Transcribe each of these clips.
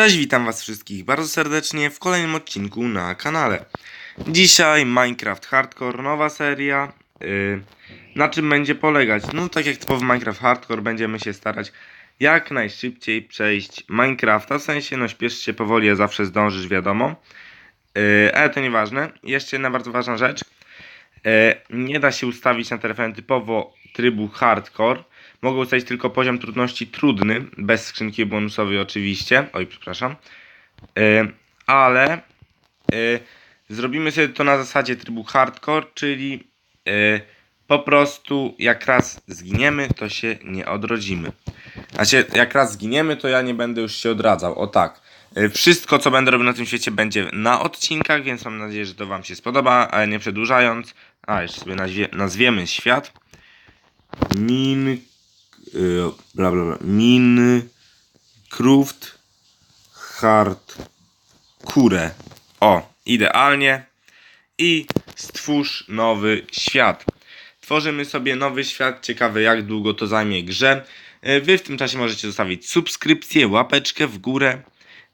Cześć, witam was wszystkich bardzo serdecznie w kolejnym odcinku na kanale. Dzisiaj Minecraft Hardcore, nowa seria. Yy, na czym będzie polegać? No tak jak typowy Minecraft Hardcore będziemy się starać jak najszybciej przejść Minecrafta. W sensie no śpiesz się powoli, a zawsze zdążysz, wiadomo. Yy, ale to nieważne. Jeszcze jedna bardzo ważna rzecz. Yy, nie da się ustawić na telefonie typowo trybu Hardcore. Mogę ustawić tylko poziom trudności trudny, bez skrzynki bonusowej oczywiście. Oj, przepraszam. Yy, ale yy, zrobimy sobie to na zasadzie trybu hardcore, czyli yy, po prostu jak raz zginiemy, to się nie odrodzimy. Znaczy, jak raz zginiemy, to ja nie będę już się odradzał. O tak. Wszystko, co będę robił na tym świecie, będzie na odcinkach, więc mam nadzieję, że to Wam się spodoba, ale nie przedłużając. A, jeszcze sobie nazwie, nazwiemy świat. Min y, bla bla bla Minecraft Hardcore. O, idealnie. I stwórz nowy świat. Tworzymy sobie nowy świat. Ciekawe jak długo to zajmie grze. Y, Wy w tym czasie możecie zostawić subskrypcję, łapeczkę w górę,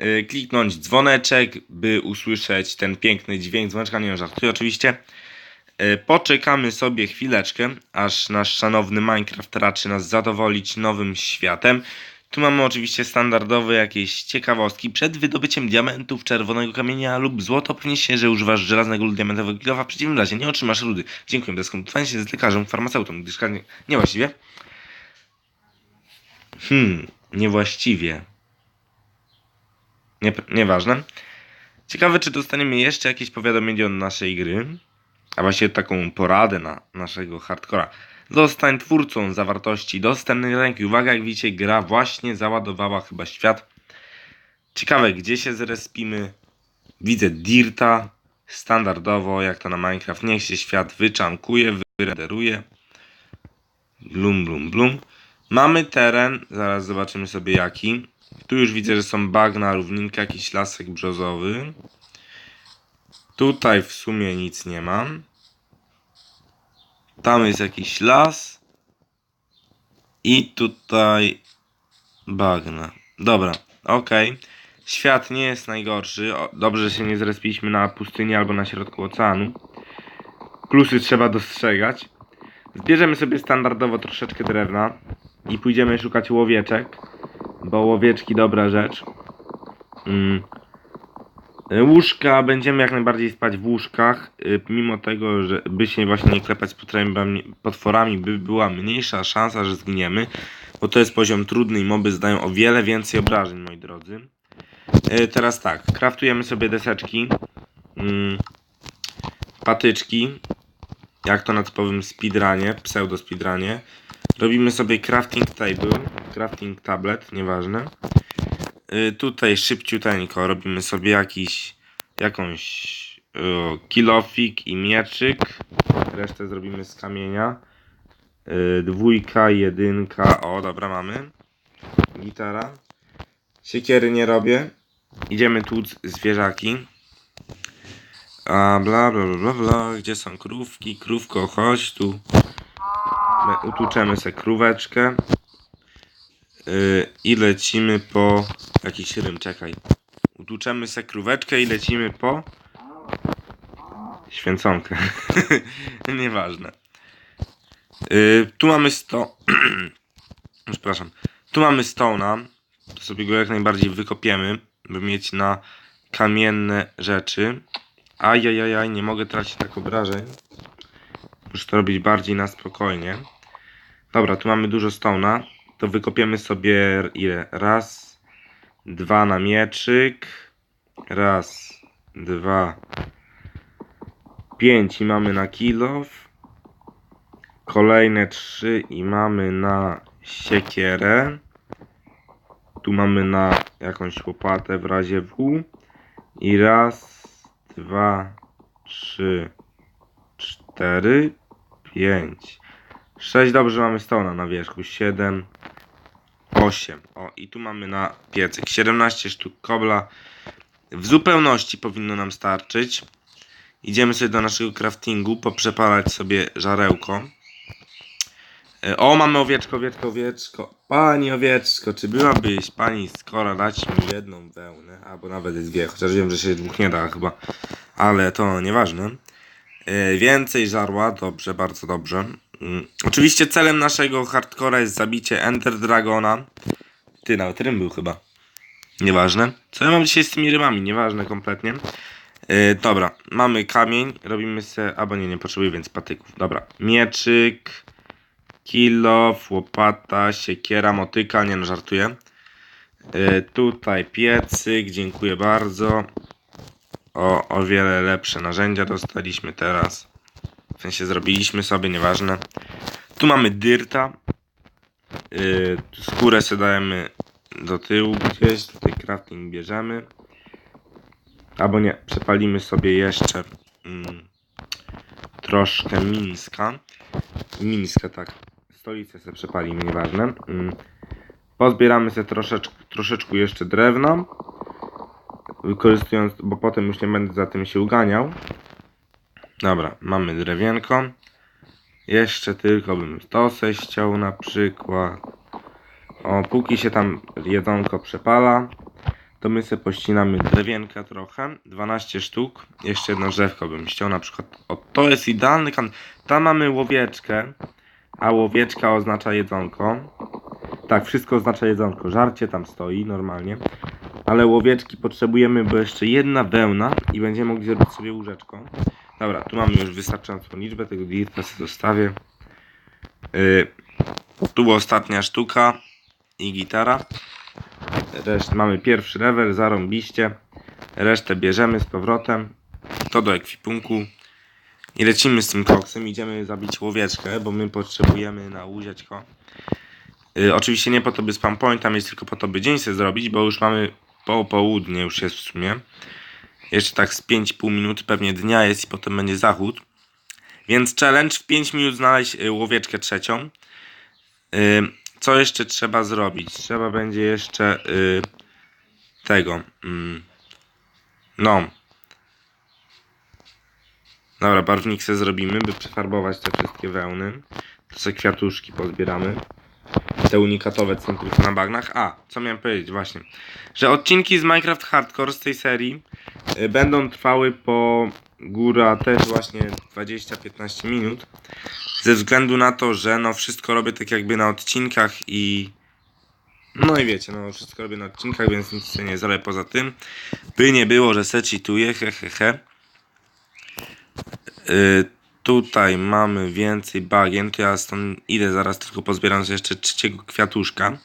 y, kliknąć dzwoneczek, by usłyszeć ten piękny dźwięk dzwoneczka. Nie żartuję oczywiście. E, Poczekamy sobie chwileczkę, aż nasz szanowny Minecraft raczy nas zadowolić nowym światem. Tu mamy oczywiście standardowe jakieś ciekawostki. Przed wydobyciem diamentów, czerwonego kamienia lub złota pewnie się, że używasz żelaznego lub diamentowego kilofa. W przeciwnym razie nie otrzymasz rudy. Dziękuję za skonsultowanie się z lekarzem, farmaceutą, gdyż nie, niewłaściwie. Hmm, niewłaściwie. Nie, nieważne. Ciekawe, czy dostaniemy jeszcze jakieś powiadomienie od naszej gry a właściwie taką poradę na naszego hardcora. Zostań twórcą zawartości dostępnej ręki. Uwaga, jak widzicie, gra właśnie załadowała chyba świat. Ciekawe, gdzie się zrespimy. Widzę Dirta. Standardowo, jak to na Minecraft. Niech się świat wyczankuje, wyrenderuje. Blum, blum, blum. Mamy teren. Zaraz zobaczymy sobie jaki. Tu już widzę, że są bagna, równinka, jakiś lasek brzozowy. Tutaj w sumie nic nie mam. Tam jest jakiś las. I tutaj bagna. Dobra, okej. Świat nie jest najgorszy. O, dobrze, że się nie zrespiliśmy na pustyni albo na środku oceanu. Plusy trzeba dostrzegać. Zbierzemy sobie standardowo troszeczkę drewna i pójdziemy szukać łowieczek, bo łowieczki dobra rzecz. Mm. Y, Łóżka, będziemy jak najbardziej spać w łóżkach, y, mimo tego, że by się właśnie nie klepać potworami, by była mniejsza szansa, że zginiemy, bo to jest poziom trudny i moby zdają o wiele więcej obrażeń, moi drodzy. Y, Teraz tak, kraftujemy sobie deseczki, mm, patyczki, jak to na typowym speedrunie, pseudo speedrunie. Robimy sobie crafting table, crafting tablet, nieważne. Y, tutaj szybciuteńko robimy sobie jakiś, jakąś kilofik i mieczyk. Resztę zrobimy z kamienia. Y, dwójka, jedynka, o dobra mamy. Gitara. Siekiery nie robię. Idziemy tłuc zwierzaki. A bla bla bla bla. Gdzie są krówki? Krówko, chodź tu. My utłuczemy se króweczkę. Yy, I lecimy po... Jakiś rym, czekaj. Utłuczemy se króweczkę i lecimy po... Święconkę. Nieważne. Yy, tu mamy sto... Przepraszam. Tu mamy stona. To sobie go jak najbardziej wykopiemy, by mieć na kamienne rzeczy. Ajajajaj, nie mogę tracić tak obrażeń. Muszę to robić bardziej na spokojnie. Dobra, tu mamy dużo stona. To wykopiemy sobie ile? Raz, dwa na mieczyk. Raz, dwa, pięć i mamy na kilof. Kolejne trzy i mamy na siekierę. Tu mamy na jakąś łopatę w razie W. I raz, dwa, trzy, cztery, pięć. Sześć dobrze mamy stona na wierzchu. Siedem, osiem. O, i tu mamy na piecyk 17 sztuk kobla. W zupełności powinno nam starczyć. Idziemy sobie do naszego craftingu, poprzepalać sobie żarełko. E, O, mamy owieczko, owieczko, owieczko. Pani owieczko, czy byłabyś pani skora dać mi jedną wełnę, albo nawet dwie, chociaż wiem, że się dwóch nie da chyba, ale to nieważne. E, Więcej żarła, dobrze, bardzo dobrze. Mm, Oczywiście celem naszego hardcora jest zabicie Ender Dragona. Ty, nawet rym był chyba. Nieważne. Co ja mam dzisiaj z tymi rymami? Nieważne kompletnie. Yy, dobra, mamy kamień, robimy se, albo nie, nie potrzebuję więc patyków. Dobra, mieczyk, kilo, łopata, siekiera, motyka, nie no, żartuję. Yy, tutaj piecyk, dziękuję bardzo. O, o wiele lepsze narzędzia dostaliśmy teraz. W sensie zrobiliśmy sobie, nieważne. Tu mamy dyrta. Yy, skórę sobie dajemy do tyłu gdzieś, tutaj crafting bierzemy. Albo nie, przepalimy sobie jeszcze mm, troszkę Mińska. Mińska, tak. Stolicę sobie przepalimy, nieważne. Mm. Pozbieramy sobie troszeczkę, troszeczkę jeszcze drewna. Wykorzystując, bo potem już nie będę za tym się uganiał. Dobra, mamy drewienko. Jeszcze tylko bym to se ściął na przykład. O, póki się tam jedzonko przepala, to my sobie pościnamy drewienka trochę, 12 sztuk, jeszcze jedno drzewko bym ściął na przykład, o to jest idealny kan, tam mamy łowieczkę, a łowieczka oznacza jedzonko, tak, wszystko oznacza jedzonko, żarcie tam stoi normalnie, ale łowieczki potrzebujemy, bo jeszcze jedna wełna i będziemy mogli zrobić sobie łóżeczko. Dobra, tu mamy już wystarczającą liczbę, tego dirta sobie zostawię. Yy, tu ostatnia sztuka i gitara. Reszt, mamy pierwszy level, zarąbiście. Resztę bierzemy z powrotem. To do ekwipunku. I lecimy z tym koksem. Idziemy zabić łowieczkę, bo my potrzebujemy na łóżeczko. Yy, oczywiście nie po to, by spam point, tam jest tylko po to, by dzień sobie zrobić, bo już mamy po południe już jest w sumie. Jeszcze tak z 5,5 minut pewnie dnia jest i potem będzie zachód. Więc challenge w 5 minut znaleźć y, łowieczkę trzecią. Y, co jeszcze trzeba zrobić? Trzeba będzie jeszcze y, tego. Mm, no. Dobra, barwnik se zrobimy, by przefarbować te wszystkie wełny. To se kwiatuszki pozbieramy. Te unikatowe, tylko na bagnach. A, co miałem powiedzieć właśnie. Że odcinki z Minecraft Hardcore z tej serii y, będą trwały po góra też właśnie 20-15 minut. Ze względu na to, że no wszystko robię tak jakby na odcinkach i no i wiecie, no wszystko robię na odcinkach, więc nic się nie zrobię poza tym. By nie było, że se cheatuję, he he he. Yy, tutaj mamy więcej bagien, to ja stąd idę zaraz tylko pozbieram sobie jeszcze trzeciego kwiatuszka.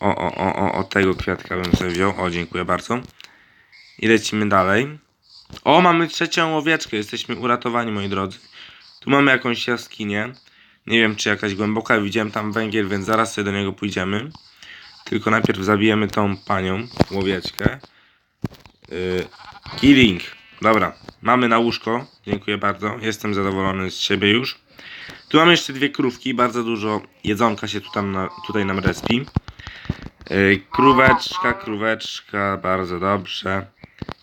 O, o, o, o, o tego kwiatka bym sobie wziął. O, dziękuję bardzo. I lecimy dalej. O, mamy trzecią owieczkę. Jesteśmy uratowani, moi drodzy. Tu mamy jakąś jaskinię. Nie wiem, czy jakaś głęboka. Widziałem tam węgiel, więc zaraz sobie do niego pójdziemy. Tylko najpierw zabijemy tą panią, łowieczkę. Yy, killing. Dobra, mamy na łóżko. Dziękuję bardzo. Jestem zadowolony z siebie już. Tu mamy jeszcze dwie krówki. Bardzo dużo jedzonka się tu tam na, tutaj nam respi. Yy, króweczka, króweczka. Bardzo dobrze.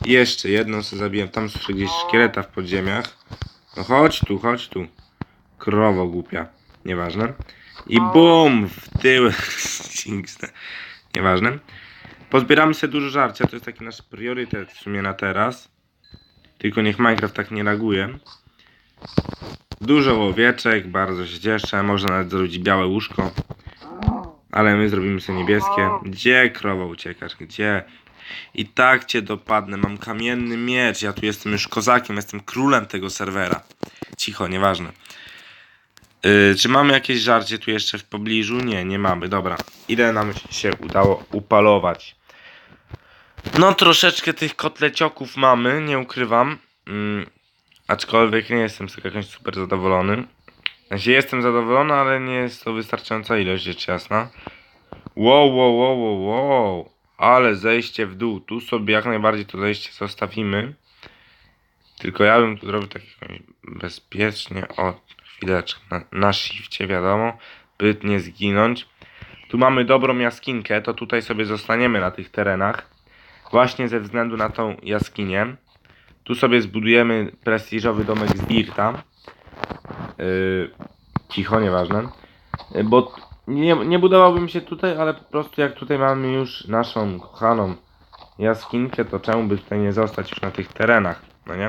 Jeszcze jedną sobie zabiłem. Tam słyszę gdzieś szkieleta w podziemiach. No chodź tu, chodź tu. Krowo głupia. Nieważne. I bum! W tył. Nieważne. Pozbieramy sobie dużo żarcia. To jest taki nasz priorytet w sumie na teraz. Tylko niech Minecraft tak nie reaguje. Dużo łowieczek, bardzo się cieszę. Można nawet zrobić białe łóżko. Ale my zrobimy sobie niebieskie. Gdzie krowo uciekasz? Gdzie? I tak cię dopadnę. Mam kamienny miecz. Ja tu jestem już kozakiem. Jestem królem tego serwera. Cicho, nieważne. Yy, czy mamy jakieś żarcie tu jeszcze w pobliżu? Nie, nie mamy. Dobra. Ile nam się udało upalować? No, troszeczkę tych kotlecioków mamy, nie ukrywam. Mm, aczkolwiek nie jestem z tego jakoś super zadowolony. Sensie jestem zadowolony, ale nie jest to wystarczająca ilość, rzecz jasna. Wow, wow, wow, wow, wow. Ale zejście w dół. Tu sobie jak najbardziej to zejście zostawimy. Tylko ja bym tu zrobił tak bezpiecznie. O, chwileczkę. Na, na shifcie, wiadomo. By nie zginąć. Tu mamy dobrą jaskinkę, to tutaj sobie zostaniemy na tych terenach. Właśnie ze względu na tą jaskinię. Tu sobie zbudujemy prestiżowy domek z Dirta. Yy, cicho, nieważne. Y, Bo nie, nie budowałbym się tutaj, ale po prostu jak tutaj mamy już naszą kochaną jaskinkę, to czemu by tutaj nie zostać już na tych terenach, no nie?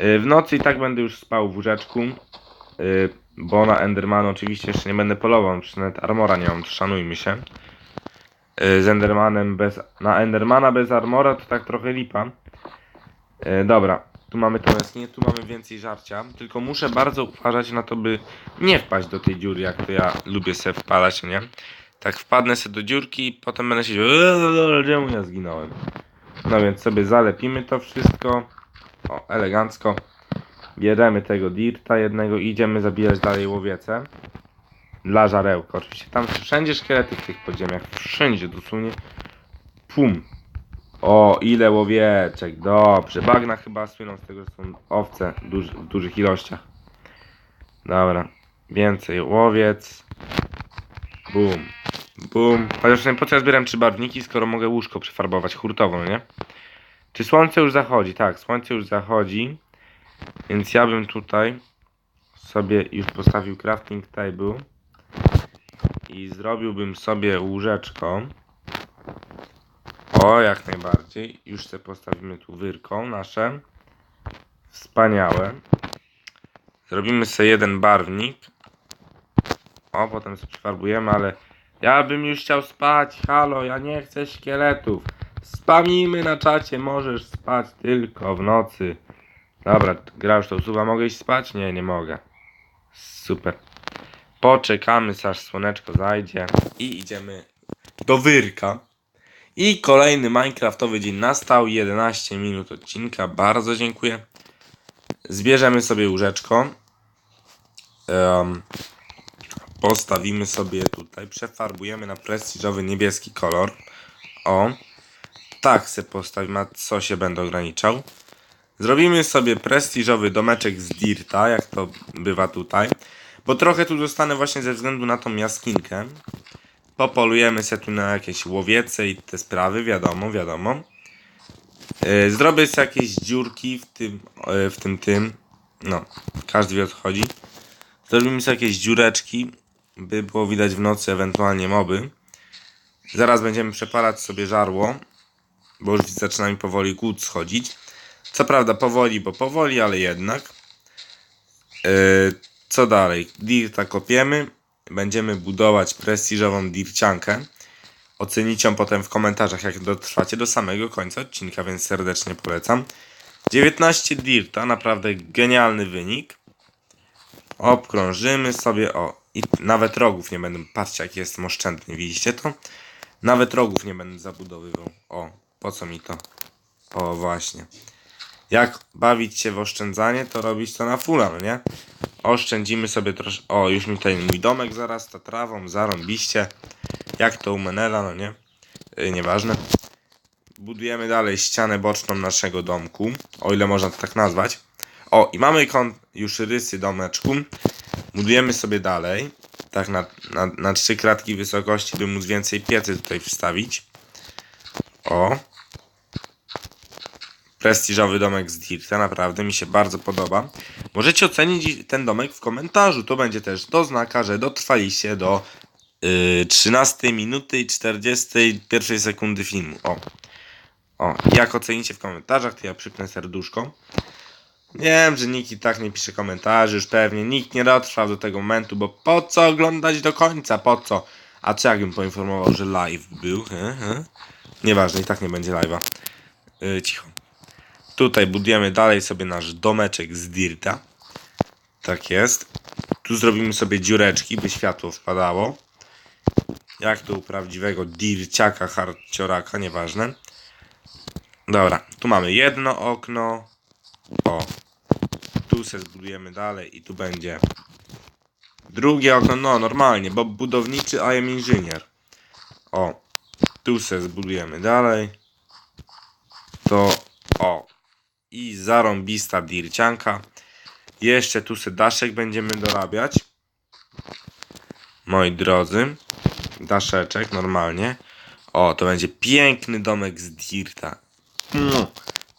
Y, W nocy i tak będę już spał w łóżeczku, y, bo na Endermana oczywiście jeszcze nie będę polował, przecież nawet armora nie mam, szanujmy się. Y, Z Endermanem bez... na Endermana bez armora to tak trochę lipa. Y, Dobra, tu mamy tą jaskinię, tu mamy więcej żarcia, tylko muszę bardzo uważać na to, by nie wpaść do tej dziury, jak to ja lubię sobie wpadać, nie? Tak wpadnę sobie do dziurki i potem będę "Eee, czemu ja zginąłem? No więc sobie zalepimy to wszystko. O, elegancko. Bierzemy tego dirta jednego i idziemy zabijać dalej łowiece. Dla żarełka. Oczywiście tam wszędzie szkielety w tych podziemiach. Wszędzie dosłownie. Pum. O, ile łowieczek. Dobrze. Bagna chyba słyną z tego, że są owce duży, w dużych ilościach. Dobra. Więcej łowiec. Bum. Bum. Chociaż nie po co ja zbieram trzy barwniki, skoro mogę łóżko przefarbować hurtowo, nie? Czy słońce już zachodzi? Tak, słońce już zachodzi. Więc ja bym tutaj sobie już postawił crafting table i zrobiłbym sobie łóżeczko. O, jak najbardziej. Już sobie postawimy tu wyrką nasze. Wspaniałe. Zrobimy sobie jeden barwnik. O, potem sobie przefarbujemy, ale ja bym już chciał spać. Halo, ja nie chcę szkieletów. Spamimy na czacie, możesz spać tylko w nocy. Dobra, gra już to usuwa. Mogę iść spać? Nie, nie mogę. Super. Poczekamy, aż słoneczko zajdzie i idziemy do wyrka. I kolejny Minecraftowy dzień nastał. 11 minut odcinka. Bardzo dziękuję. Zbierzemy sobie łóżeczko. Em, postawimy sobie tutaj. Przefarbujemy na prestiżowy niebieski kolor. O. Tak se postawimy, a co się będę ograniczał. Zrobimy sobie prestiżowy domeczek z Dirta, jak to bywa tutaj. Bo trochę tu zostanę właśnie ze względu na tą jaskinkę. Popolujemy się tu na jakieś łowiece i te sprawy, wiadomo, wiadomo. Yy, zrobię sobie jakieś dziurki w tym, yy, w tym, tym. No, każdy wie o co chodzi. Zrobimy sobie jakieś dziureczki, by było widać w nocy ewentualnie moby. Zaraz będziemy przepalać sobie żarło, bo już zaczyna mi powoli głód schodzić. Co prawda powoli, bo powoli, ale jednak. Yy, co dalej? Dirta kopiemy. Będziemy budować prestiżową dirciankę. Ocenicie ją potem w komentarzach, jak dotrwacie do samego końca odcinka, więc serdecznie polecam. 19 dirta, naprawdę genialny wynik. Obkrążymy sobie, o, i nawet rogów nie będę, patrzcie jak jestem oszczędny, widzicie to? Nawet rogów nie będę zabudowywał. O, po co mi to? O, właśnie. Jak bawić się w oszczędzanie, to robić to na fulla, no nie? Oszczędzimy sobie troszkę. O, już mi tutaj mój domek zarasta trawą, zarąbiście. Jak to u Menela, no nie? Yy, nieważne. Budujemy dalej ścianę boczną naszego domku, o ile można to tak nazwać. O, i mamy kąt, już rysy domeczku. Budujemy sobie dalej. Tak na, na, na trzy kratki wysokości, by móc więcej piecy tutaj wstawić. O. Prestiżowy domek z Dirta, naprawdę mi się bardzo podoba. Możecie ocenić ten domek w komentarzu. To będzie też do znaka, że dotrwaliście do yy, 13 minuty i 41 sekundy filmu. O. O, jak ocenicie w komentarzach, to ja przypnę serduszko. Wiem, że nikt i tak nie pisze komentarzy, już pewnie nikt nie dotrwał do tego momentu, bo po co oglądać do końca, po co? A co jakbym poinformował, że live był? Nieważne, i tak nie będzie live'a. Yy, cicho. Tutaj budujemy dalej sobie nasz domeczek z dirta. Tak jest. Tu zrobimy sobie dziureczki, by światło wpadało. Jak to u prawdziwego dirciaka, harcioraka, nieważne. Dobra, tu mamy jedno okno. O. Tu se zbudujemy dalej i tu będzie drugie okno. No, normalnie, bo budowniczy, a ja inżynier. O. Tu se zbudujemy dalej. To o. I zarąbista dircianka. Jeszcze tu se daszek będziemy dorabiać. Moi drodzy. Daszeczek normalnie. O, to będzie piękny domek z dirta. Mm.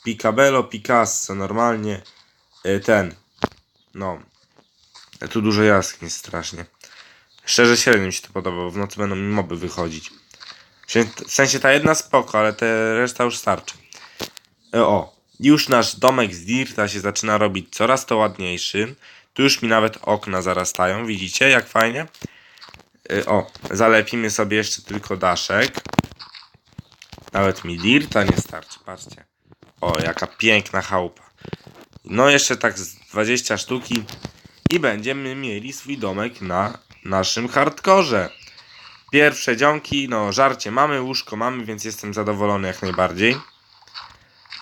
Picabello, Picasso, normalnie. Y, Ten. No. Tu dużo jaskiń strasznie. Szczerze średnio mi się to podoba, bo w nocy będą mi moby wychodzić. W sensie ta jedna spoko, ale te reszta już starczy. E, O, już nasz domek z Dirta się zaczyna robić coraz to ładniejszy. Tu już mi nawet okna zarastają, widzicie jak fajnie? E, O, zalepimy sobie jeszcze tylko daszek. Nawet mi Dirta nie starczy, patrzcie. O, jaka piękna chałupa. No jeszcze tak z 20 sztuki i będziemy mieli swój domek na naszym hardkorze. Pierwsze dzionki, no żarcie mamy, łóżko mamy, więc jestem zadowolony jak najbardziej.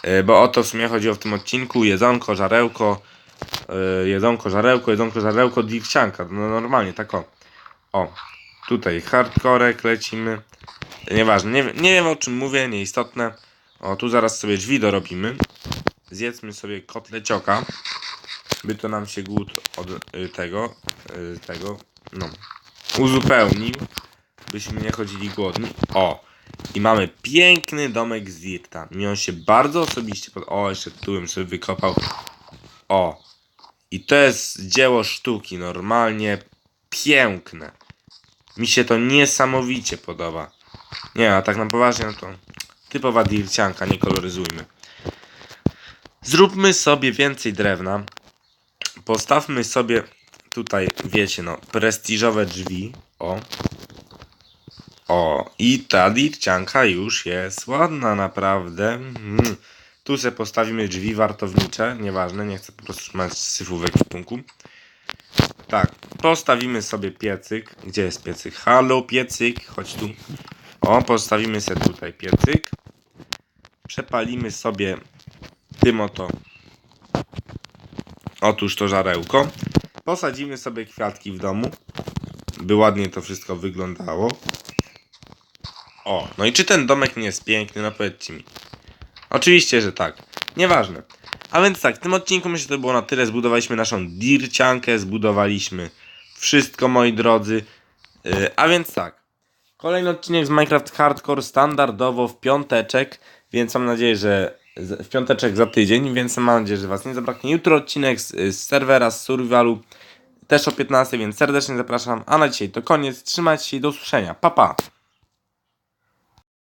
E, Bo o to w sumie chodziło w tym odcinku. Jedzonko, żarełko, e, jedzonko, żarełko, jedzonko, żarełko, dircianka. No normalnie, tak o. O, tutaj hardkorek lecimy. Nieważne, nie, nie wiem o czym mówię, nieistotne. O, tu zaraz sobie drzwi dorobimy. Zjedzmy sobie kotlecioka, by to nam się głód od y, tego, y, tego, no, uzupełnił, byśmy nie chodzili głodni. O, i mamy piękny domek z Dirta. Mi on się bardzo osobiście pod... O, jeszcze tyłem sobie wykopał. O, i to jest dzieło sztuki, normalnie piękne. Mi się to niesamowicie podoba. Nie, a tak na poważnie, no to typowa dircianka, nie koloryzujmy. Zróbmy sobie więcej drewna. Postawmy sobie tutaj, wiecie, no, prestiżowe drzwi. O. O, i ta dircianka już jest ładna, naprawdę. Mm. Tu sobie postawimy drzwi wartownicze, nieważne, nie chcę po prostu trzymać syfówek w punku. Tak, postawimy sobie piecyk. Gdzie jest piecyk? Halo, piecyk, chodź tu. O, postawimy sobie tutaj piecyk. Przepalimy sobie tym oto. Otóż to żarełko. Posadzimy sobie kwiatki w domu, by ładnie to wszystko wyglądało. O, no i czy ten domek nie jest piękny? No powiedzcie mi. Oczywiście, że tak. Nieważne. A więc tak, w tym odcinku myślę, że to było na tyle. Zbudowaliśmy naszą dirciankę, zbudowaliśmy wszystko, moi drodzy. Yy, a więc tak. Kolejny odcinek z Minecraft Hardcore standardowo w piąteczek, więc mam nadzieję, że w piąteczek za tydzień, więc mam nadzieję, że Was nie zabraknie. Jutro odcinek z, z serwera, z survivalu, też o 15, więc serdecznie zapraszam. A na dzisiaj to koniec. Trzymajcie się i do usłyszenia. Pa, pa!